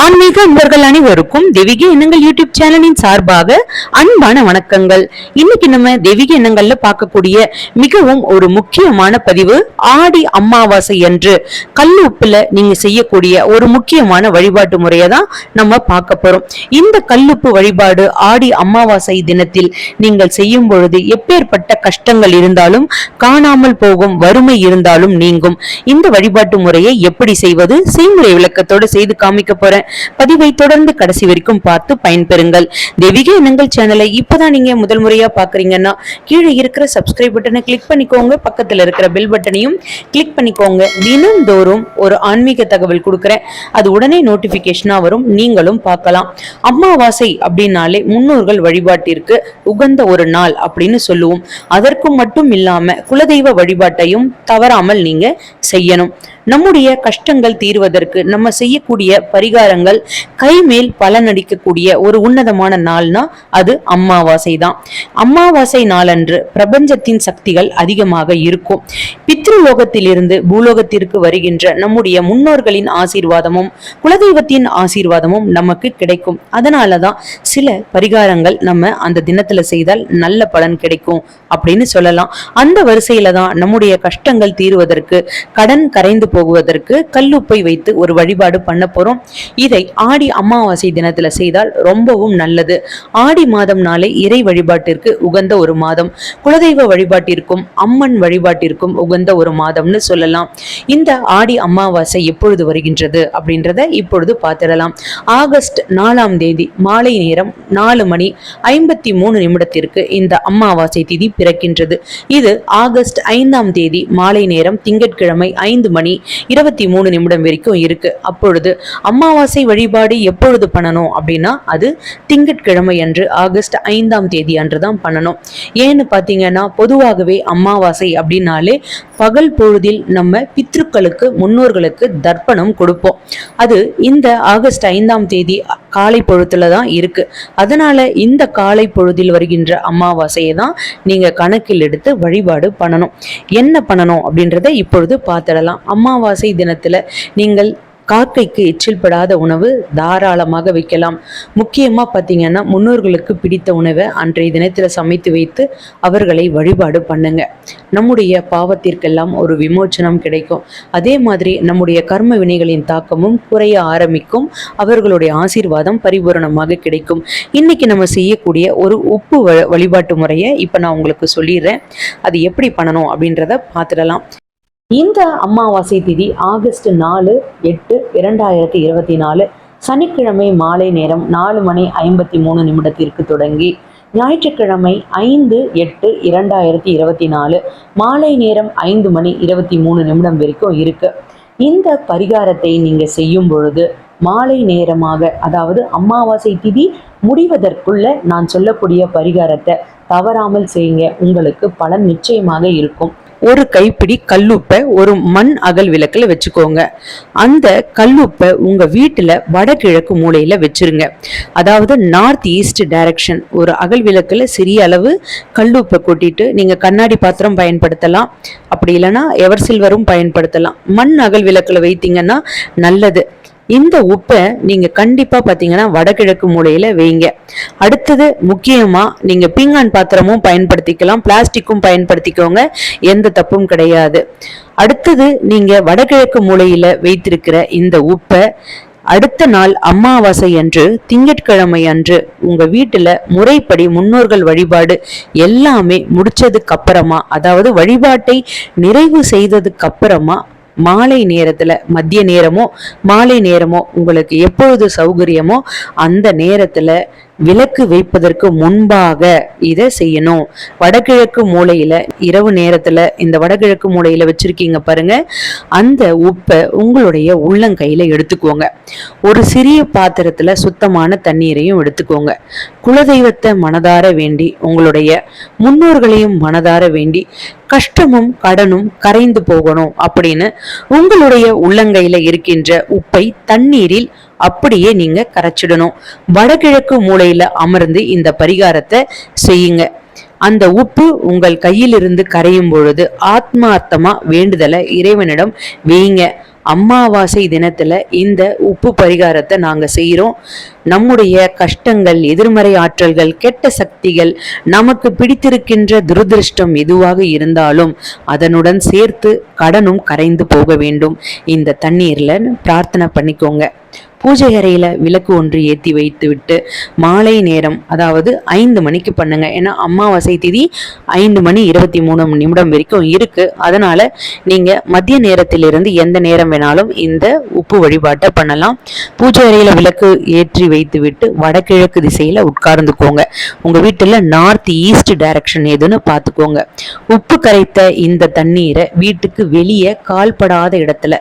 ஆன்மீக அன்பர்கள் அனைவருக்கும் தெய்வீக எண்ணங்கள் யூடியூப் சேனலின் சார்பாக அன்பான வணக்கங்கள். இன்னைக்கு நம்ம தெய்வீக எண்ணங்கள்ல பார்க்கக்கூடிய மிகவும் ஒரு முக்கியமான பதிவு ஆடி அமாவாசை என்று. கல் உப்புல நீங்க செய்யக்கூடிய ஒரு முக்கியமான வழிபாட்டு முறையை தான் நம்ம பார்க்க போறோம். இந்த கல்லுப்பு வழிபாடு ஆடி அமாவாசை தினத்தில் நீங்கள் செய்யும் பொழுது எப்பேற்பட்ட கஷ்டங்கள் இருந்தாலும் காணாமல் போகும் வறுமை இருந்தாலும் நீங்கும். இந்த வழிபாட்டு முறையை எப்படி செய்வது? செய்முறை விளக்கத்தோடு செய்து காமிக்க போறேன். பதிவை தொடர்ந்து கடைசி வரைக்கும் பார்த்து பயன்பெறுங்கள். தெய்வீக எண்ணங்கள் சேனலை இப்பதான் நீங்க முதல் முறையா பாக்குறீங்கன்னா கீழே இருக்கிற சப்ஸ்கிரைப் பட்டனை கிளிக் பண்ணிக்கோங்க. பக்கத்துல இருக்கிற பெல் பட்டனையும் கிளிக் பண்ணிக்கோங்க. தினந்தோறும் ஒரு ஆன்மீக தகவல் கொடுக்குறேன். அது உடனே நோட்டிபிகேஷனா வரும். நீங்களும் பார்க்கலாம். அம்மாவாசை அப்படின்னாலே முன்னோர்கள் வழிபாட்டிற்கு உகந்த ஒரு நாள் அப்படின்னு சொல்லுவோம். அதற்கு மட்டும் இல்லாம குலதெய்வ வழிபாட்டையும் தவறாமல் நீங்க செய்யணும். நம்முடைய கஷ்டங்கள் தீர்வதற்கு நம்ம செய்யக்கூடிய பரிகாரங்கள் கைமேல் பலனடிக்கக்கூடிய ஒரு உன்னதமான நாள்னா அது அமாவாசை தான் அம்மாவாசை நாளன்று பிரபஞ்சத்தின் சக்திகள் அதிகமாக இருக்கும். பித்ருலோகத்திலிருந்து பூலோகத்திற்கு வருகின்ற நம்முடைய முன்னோர்களின் ஆசீர்வாதமும் குலதெய்வத்தின் ஆசீர்வாதமும் நமக்கு கிடைக்கும். அதனாலதான் சில பரிகாரங்கள் நம்ம அந்த தினத்துல செய்தால் நல்ல பலன் கிடைக்கும் அப்படின்னு சொல்லலாம். அந்த வரிசையில தான் நம்முடைய கஷ்டங்கள் தீர்வதற்கு கடன் கரைந்து போகுவதற்கு கல்லுப்பை வைத்து ஒரு வழிபாடு பண்ண போறோம். இதை ஆடி அமாவாசை தினத்துல செய்தால் ரொம்பவும் நல்லது. ஆடி மாதம் நாளை இறை வழிபாட்டிற்கு உகந்த ஒரு மாதம். குலதெய்வ வழிபாட்டிற்கும் அம்மன் வழிபாட்டிற்கும் உகந்த ஒரு மாதம்னு சொல்லலாம். இந்த ஆடி அமாவாசை எப்பொழுது வருகின்றது அப்படின்றத இப்பொழுது பார்த்திடலாம். ஆகஸ்ட் நாலாம் தேதி மாலை நேரம் நாலு மணி ஐம்பத்தி மூணு நிமிடத்திற்கு இந்த அமாவாசை திதி பிறக்கின்றது. இது ஆகஸ்ட் ஐந்தாம் தேதி மாலை நேரம் திங்கட்கிழமை ஐந்து மணி இருபத்தி மூணு நிமிடம் வரைக்கும் இருக்கு. அப்பொழுது அமாவாசை வழிபாடு எப்பொழுது பண்ணணும் அப்படின்னா அது திங்கட்கிழமை அன்று ஆகஸ்ட் ஐந்தாம் தேதி அன்று தான் பண்ணணும். ஏன்னு பார்த்தீங்கன்னா பொதுவாகவே அமாவாசை அப்படின்னாலே பகல் பொழுதில் நம்ம பித்ருக்களுக்கு முன்னோர்களுக்கு தர்ப்பணம் கொடுப்போம். அது இந்த ஆகஸ்ட் ஐந்தாம் தேதி காலை பொழுதுல தான் இருக்கு. அதனால இந்த காலை பொழுதில் வருகின்ற அமாவாசையை தான் நீங்க கணக்கில் எடுத்து வழிபாடு பண்ணணும். என்ன பண்ணணும் அப்படின்றத இப்பொழுது பார்த்துடலாம். அம்மா அமாவாசை தினத்துல நீங்கள் காக்கைக்கு எச்சில் படாத உணவு தாராளமாக வைக்கலாம். முக்கியமாக பார்த்தீங்கன்னா முன்னோர்களுக்கு பிடித்த உணவை அன்றைய தினத்தில் சமைத்து வைத்து அவர்களை வழிபாடு பண்ணுங்க. நம்முடைய பாவத்திற்கெல்லாம் ஒரு விமோச்சனம் கிடைக்கும். அதே மாதிரி நம்முடைய கர்ம வினைகளின் தாக்கமும் குறைய ஆரம்பிக்கும். அவர்களுடைய ஆசீர்வாதம் பரிபூரணமாக கிடைக்கும். இன்னைக்கு நம்ம செய்யக்கூடிய ஒரு உப்பு வ- வழிபாட்டு முறையை இப்போ நான் உங்களுக்கு சொல்லிடுறேன். அது எப்படி பண்ணணும் அப்படின்றத பார்த்துடலாம். இந்த அமாவாசை திதி ஆகஸ்ட் நாலு எட்டு இரண்டாயிரத்தி இருபத்தி நாலு சனிக்கிழமை மாலை நேரம் நாலு மணி ஐம்பத்தி மூணு நிமிடத்திற்கு தொடங்கி ஞாயிற்றுக்கிழமை ஐந்து எட்டு இரண்டாயிரத்தி இருபத்தி நாலு மாலை நேரம் ஐந்து மணி இருபத்தி மூணு நிமிடம் வரைக்கும் இருக்கு. இந்த பரிகாரத்தை நீங்க செய்யும் பொழுது மாலை நேரமாக அதாவது அமாவாசை திதி முடிவதற்குள்ள நான் சொல்லக்கூடிய பரிகாரத்தை தவறாமல் செய்யுங்க. உங்களுக்கு பலன் நிச்சயமாக இருக்கும். ஒரு கைப்பிடி கல்லுப்பை ஒரு மண் அகல் விளக்கில் வச்சுக்கோங்க. அந்த கல்லுப்பை உங்கள் வீட்டில் வடகிழக்கு மூலையில் வச்சுருங்க. அதாவது நார்த் ஈஸ்ட் டைரக்ஷன் ஒரு அகல் விளக்கில் சிறிய அளவு கல்லுப்பை கொட்டிட்டு நீங்கள் கண்ணாடி பாத்திரம் பயன்படுத்தலாம். அப்படி இல்லைன்னா எவர் சில்வரும் பயன்படுத்தலாம். மண் அகல் விளக்கில் வைத்தீங்கன்னா நல்லது. இந்த உப்பை நீங்கள் கண்டிப்பாக பார்த்தீங்கன்னா வடகிழக்கு மூலையில் வைங்க. அடுத்தது முக்கியமாக நீங்கள் பீங்கான் பாத்திரமும் பயன்படுத்திக்கலாம். பிளாஸ்டிக்கும் பயன்படுத்திக்கோங்க. எந்த தப்பும் கிடையாது. அடுத்தது நீங்கள் வடகிழக்கு மூலையில் வைத்திருக்கிற இந்த உப்பை அடுத்த நாள் அமாவாசை அன்று திங்கட்கிழமை அன்று உங்க வீட்டுல முறைப்படி முன்னோர்கள் வழிபாடு எல்லாமே முடிச்சதுக்கு அப்புறமா அதாவது வழிபாட்டை நிறைவு செய்ததுக்கு அப்புறமா மாலை நேரத்தில் மதிய நேரமோ மாலை நேரமோ உங்களுக்கு எப்பொழுது சௌகரியமோ அந்த நேரத்தில் விளக்கு வைப்பதற்கு முன்பாக இதை செய்யணும். வடகிழக்கு மூலையில் இரவு நேரத்துல இந்த வடகிழக்கு மூலையில் வச்சிருக்கீங்க பாருங்க. அந்த உப்பை உங்களுடைய உள்ளங்கையில எடுத்துக்கோங்க. ஒரு சிறிய பாத்திரத்துல சுத்தமான தண்ணீரையும் எடுத்துக்கோங்க. குலதெய்வத்தை மனதார வேண்டி உங்களுடைய முன்னோர்களையும் மனதார வேண்டி கஷ்டமும் கடனும் கரைந்து போகணும் அப்படின்னு உங்களுடைய உள்ளங்கையில் இருக்கின்ற உப்பை தண்ணீரில் அப்படியே நீங்க கரைச்சிடணும். வடகிழக்கு மூலையில அமர்ந்து இந்த பரிகாரத்தை செய்யுங்க. அந்த உப்பு உங்கள் கையிலிருந்து கரையும் பொழுது ஆத்மார்த்தமா வேண்டுதலை இறைவனிடம் வையுங்க. அமாவாசை தினத்துல இந்த உப்பு பரிகாரத்தை நாங்க செய்கிறோம் நம்முடைய கஷ்டங்கள் எதிர்மறை ஆற்றல்கள் கெட்ட சக்திகள் நமக்கு பிடித்திருக்கின்ற துரதிருஷ்டம் எதுவாக இருந்தாலும் அதனுடன் சேர்த்து கடனும் கரைந்து போக வேண்டும். இந்த தண்ணீர்ல பிரார்த்தனை பண்ணிக்கோங்க. பூஜை அறையில் விளக்கு ஒன்று ஏற்றி வைத்து விட்டு மாலை நேரம் அதாவது ஐந்து மணிக்கு பண்ணுங்க. ஏன்னா அமாவாசை திதி ஐந்து மணி இருபத்தி மூணு நிமிடம் வரைக்கும் இருக்கு. அதனால நீங்க மதிய நேரத்திலிருந்து எந்த நேரம் வேணாலும் இந்த உப்பு வழிபாட்டை பண்ணலாம். பூஜை அறையில் விளக்கு ஏற்றி வைத்து விட்டு வடகிழக்கு திசையில உட்கார்ந்துக்கோங்க. உங்க வீட்டில் நார்த் ஈஸ்ட் டைரக்ஷன் எதுன்னு பார்த்துக்கோங்க. உப்பு கரைத்த இந்த தண்ணீரை வீட்டுக்கு வெளியே கால்படாத இடத்துல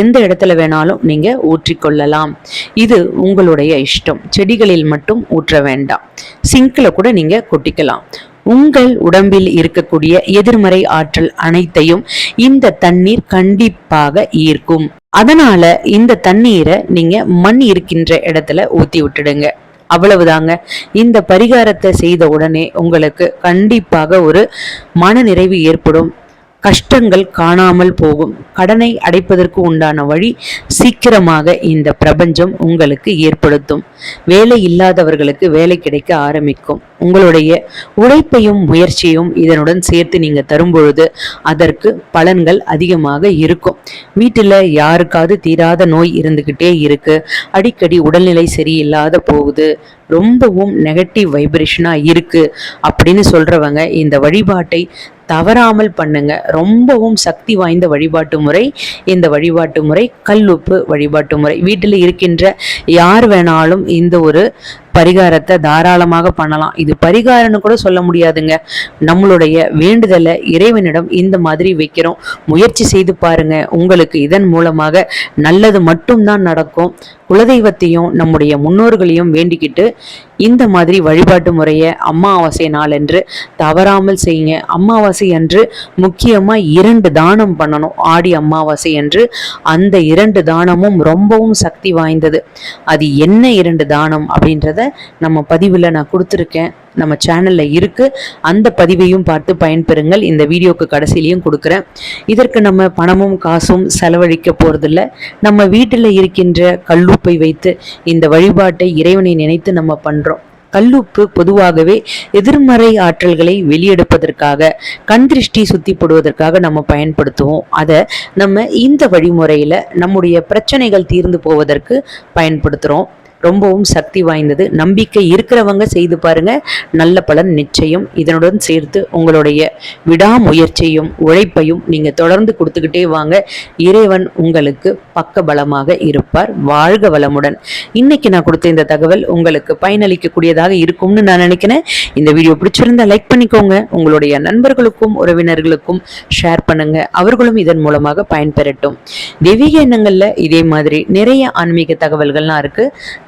எந்த இடத்துல வேணாலும் நீங்க ஊற்றிக்கொள்ளலாம். இது உங்களுடைய இஷ்டம். செடிகளில் மட்டும் ஊற்ற வேண்டாம். சிங்கில் கூட நீங்க கொட்டிக்கலாம். உங்கள் உடம்பில் இருக்கக்கூடிய எதிர்மறை ஆற்றல் அனைத்தையும் இந்த தண்ணீர் கண்டிப்பாக ஈர்க்கும். அதனால இந்த தண்ணீரை நீங்க மண் இருக்கின்ற இடத்துல ஊத்தி விட்டுடுங்க. அவ்வளவுதாங்க. இந்த பரிகாரத்தை செய்த உடனே உங்களுக்கு கண்டிப்பாக ஒரு மன நிறைவு ஏற்படும். கஷ்டங்கள் காணாமல் போகும். கடனை அடைப்பதற்கு உண்டான வழி சீக்கிரமாக இந்த பிரபஞ்சம் உங்களுக்கு ஏற்படுத்தும். வேலை இல்லாதவர்களுக்கு வேலை கிடைக்க ஆரம்பிக்கும். உங்களுடைய உழைப்பையும் முயற்சியும் இதனுடன் சேர்த்து நீங்கள் தரும்பொழுது அதற்கு பலன்கள் அதிகமாக இருக்கும். வீட்டில் யாருக்காவது தீராத நோய் இருந்துக்கிட்டே இருக்கு. அடிக்கடி உடல்நிலை சரியில்லாத போகுது. ரொம்பவும் நெகட்டிவ் வைப்ரேஷனாக இருக்குது அப்படின்னு சொல்கிறவங்க இந்த வழிபாட்டை தவறாமல் பண்ணுங்க. ரொம்பவும் சக்தி வாய்ந்த வழிபாட்டு முறை. இந்த வழிபாட்டு முறை கல்லுப்பு வழிபாட்டு முறை. வீட்டில் இருக்கின்ற யார் வேணாலும் இந்த ஒரு பரிகாரத்தை தாராளமாக பண்ணலாம். இது பரிகாரம்னு கூட சொல்ல முடியாதுங்க. நம்மளுடைய வேண்டுதலை இறைவனிடம் இந்த மாதிரி வைக்கிறோம். முயற்சி செய்து பாருங்க. உங்களுக்கு இதன் மூலமாக நல்லது மட்டும்தான் நடக்கும். குலதெய்வத்தையும் நம்முடைய முன்னோர்களையும் வேண்டிக்கிட்டு இந்த மாதிரி வழிபாட்டு முறையை அமாவாசை நாளன்று தவறாமல் செய்யுங்க. அமாவாசை அன்று முக்கியமாக இரண்டு தானம் பண்ணணும். ஆடி அமாவாசை அன்று அந்த இரண்டு தானமும் ரொம்பவும் சக்தி வாய்ந்தது. அது என்ன இரண்டு தானம் அப்படின்றத நம்ம பதிவில் நான் கொடுத்துருக்கேன். நம்ம சேனலில் இருக்குது அந்த பதிவையும் பார்த்து பயன்பெறுங்கள். இந்த வீடியோக்கு கடைசிலையும் கொடுக்குறேன். இதற்கு நம்ம பணமும் காசும் செலவழிக்க போகிறதில்ல நம்ம வீட்டில் இருக்கின்ற கல்லுப்பை வைத்து இந்த வழிபாட்டை இறைவனை நினைத்து நம்ம பண்ணுறோம் கல்லுப்பு பொதுவாகவே எதிர்மறை ஆற்றல்களை வெளியெடுப்பதற்காக கண் திருஷ்டி சுத்திப்படுவதற்காக நம்ம பயன்படுத்துவோம். அதை நம்ம இந்த வழிமுறையில் நம்முடைய பிரச்சனைகள் தீர்ந்து போவதற்கு பயன்படுத்துகிறோம் ரொம்பவும் சக்தி வாய்ந்தது. நம்பிக்கை இருக்கிறவங்க செய்து பாருங்க. நல்ல பலன் நிச்சயம். இதனுடன் சேர்த்து உங்களுடைய விடாமுயற்சியும் உழைப்பையும் நீங்க தொடர்ந்து கொடுத்துக்கிட்டே வாங்க. இறைவன் உங்களுக்கு பக்க பலமாக இருப்பார். வாழ்க வளமுடன். இன்னைக்கு நான் கொடுத்த இந்த தகவல் உங்களுக்கு பயனளிக்கக்கூடியதாக இருக்கும்னு நான் நினைக்கிறேன். இந்த வீடியோ பிடிச்சிருந்தா லைக் பண்ணிக்கோங்க. உங்களுடைய நண்பர்களுக்கும் உறவினர்களுக்கும் ஷேர் பண்ணுங்க. அவர்களும் இதன் மூலமாக பயன்பெறட்டும். தெய்வீக எண்ணங்கள்ல இதே மாதிரி நிறைய ஆன்மீக தகவல்கள்லாம் இருக்கு.